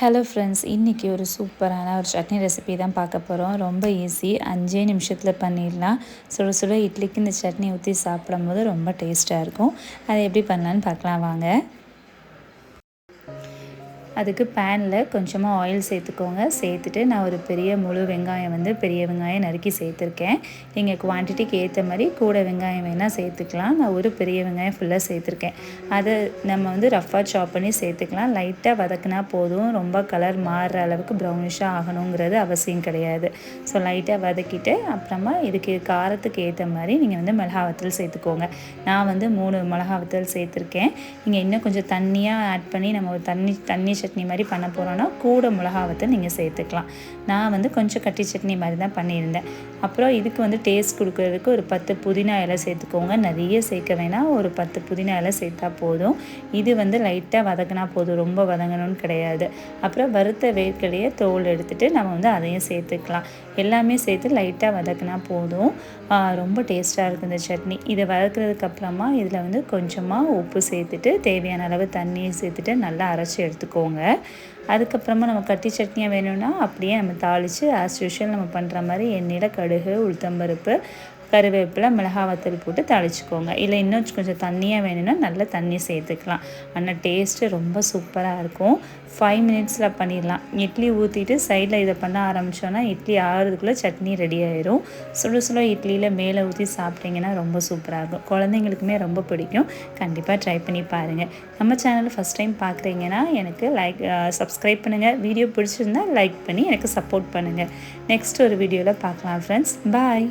Hello friends இன்றைக்கி ஒரு சூப்பரான ஒரு சட்னி ரெசிபி தான் பார்க்க போகிறோம் ரொம்ப ஈஸி அஞ்சே நிமிஷத்தில் பண்ணிடலாம். சுட சுட இட்லிக்கு இந்த சட்னி ஊற்றி சாப்பிடும்போது ரொம்ப டேஸ்ட்டாக இருக்கும். அதை எப்படி பண்ணலான்னு பார்க்கலாம் வாங்க. அதுக்கு பேனில் கொஞ்சமாக ஆயில் சேர்த்துக்கோங்க. சேர்த்துட்டு நான் ஒரு பெரிய முழு வெங்காயம் வந்து பெரிய வெங்காயம் நறுக்கி சேர்த்துருக்கேன். நீங்கள் குவான்டிட்டிக்கு ஏற்ற மாதிரி கூட வெங்காயம் வேணால் சேர்த்துக்கலாம். நான் ஒரு பெரிய வெங்காயம் ஃபுல்லாக சேர்த்துருக்கேன். அதை நம்ம வந்து ரஃப்பாக சாப் பண்ணி சேர்த்துக்கலாம். லைட்டாக வதக்குனா போதும். ரொம்ப கலர் மாறுற அளவுக்கு ப்ரௌனிஷாக ஆகணுங்கிறது அவசியம் கிடையாது. ஸோ லைட்டாக வதக்கிட்டு அப்புறமா இதுக்கு காரத்துக்கு ஏற்ற மாதிரி நீங்கள் வந்து மிளகா வத்தல் சேர்த்துக்கோங்க. நான் வந்து மூணு மிளகா வத்தல் சேர்த்துருக்கேன். நீங்கள் இன்னும் கொஞ்சம் தண்ணியாக ஆட் பண்ணி நம்ம ஒரு தண்ணி தண்ணி சட்னி மாதிரி பண்ண போகிறோன்னா கூட மிளகாவத்தை நீங்கள் சேர்த்துக்கலாம். நான் வந்து கொஞ்சம் கட்டி சட்னி மாதிரி தான் பண்ணியிருந்தேன். அப்புறம் இதுக்கு வந்து டேஸ்ட் கொடுக்கறதுக்கு ஒரு பத்து புதினா இலை சேர்த்துக்கோங்க. நிறைய சேர்க்க வேணாம். ஒரு பத்து புதினா இலை சேர்த்தா போதும். இது வந்து லைட்டாக வதங்கினா போதும். ரொம்ப வதங்கணும்னு கிடையாது. அப்புறம் வறுத்த வேர்க்கடையை தோல் எடுத்துகிட்டு நம்ம வந்து அதையும் சேர்த்துக்கலாம். எல்லாமே சேர்த்து லைட்டாக வதக்கினா போதும். ரொம்ப டேஸ்ட்டாக இருக்கும் இந்த சட்னி. இதை வதக்குறதுக்கப்புறமா இதில் வந்து கொஞ்சமாக உப்பு சேர்த்துட்டு தேவையான அளவு தண்ணியை சேர்த்துட்டு நல்லா அரைச்சி எடுத்துக்கோங்க. né? அதுக்கப்புறமா நம்ம கட்டி சட்னியாக வேணும்னா அப்படியே நம்ம தாளித்து ஆஸ் யூஷுவல் நம்ம பண்ணுற மாதிரி எண்ணெயில் கடுகு உளுத்தம்பருப்பு கருவேப்பிலை மிளகா வத்தல் போட்டு தாளிச்சிக்கோங்க. இல்லை இன்னும் கொஞ்சம் தண்ணியாக வேணும்னா நல்லா தண்ணி சேர்த்துக்கலாம். ஆனால் டேஸ்ட்டு ரொம்ப சூப்பராக இருக்கும். ஃபைவ் மினிட்ஸில் பண்ணிடலாம். இட்லி ஊற்றிட்டு சைடில் இதை பண்ண ஆரம்பித்தோன்னா இட்லி ஆறுறதுக்குள்ளே சட்னி ரெடி ஆயிரும். சுட சுட இட்லியில் மேலே ஊற்றி சாப்பிட்டிங்கன்னா ரொம்ப சூப்பராக இருக்கும். குழந்தைங்களுக்குமே ரொம்ப பிடிக்கும். கண்டிப்பாக ட்ரை பண்ணி பாருங்கள் நம்ம சேனல் ஃபஸ்ட் டைம் பார்க்குறீங்கன்னா எனக்கு லைக் சப்ஸ்கிரைப் பண்ணுங்கள் வீடியோ பிடிச்சிருந்தா லைக் பண்ணி எனக்கு சப்போர்ட் பண்ணுங்கள் நெக்ஸ்ட் ஒரு வீடியோவில் பார்க்கலாம் ஃப்ரெண்ட்ஸ் பாய்